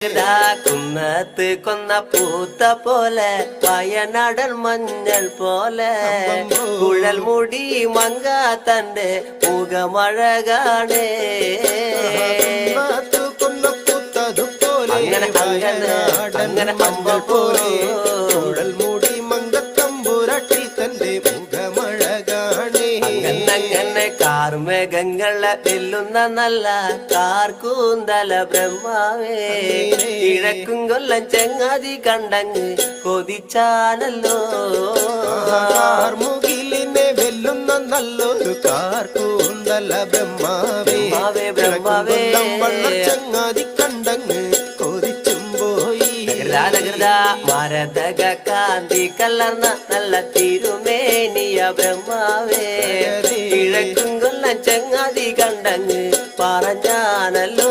കുന്നത്ത് കൊന്ന പൂത്ത പോലെ വയനാടൻ മഞ്ഞൾ പോലെ. കുഴൽ മുടി മങ്ക തന്റെ മുഖമഴകാണേ. അങ്ങനെ, അങ്ങനെ, അങ്ങനെ അമ്പ പോലെ. കുഴൽ മൂടി മങ്കത്തമ്പുരട്ടി തന്റെ മുഖമഴകാണേ അങ്ങനെ കാർമേഘങ്ങളെ വെല്ലുന്ന നല്ല കാർക്കൂന്തല ബ്രഹ്മാവേ. കിഴക്കും കൊല്ലം ചെങ്ങാതി കണ്ടങ്ങ് കൊതിച്ചാനല്ലോ മുകിലിനെ വെല്ലുന്ന നല്ലൊരു കാർക്കൂന്തല ബ്രഹ്മാവേ. ബ്രഹ്മാവേ, ബ്രഹ്മാവേ. ചങ്ങാതി കണ്ടങ്ങ് നഗൃത മരതക കാന്തി കലർന്ന നല്ല തിരുമേനിയ ബ്രഹ്മാവേ. കിഴക്കും കൊല്ലം ചങ്ങാതി കണ്ടങ്ങ് പറഞ്ഞാനല്ലോ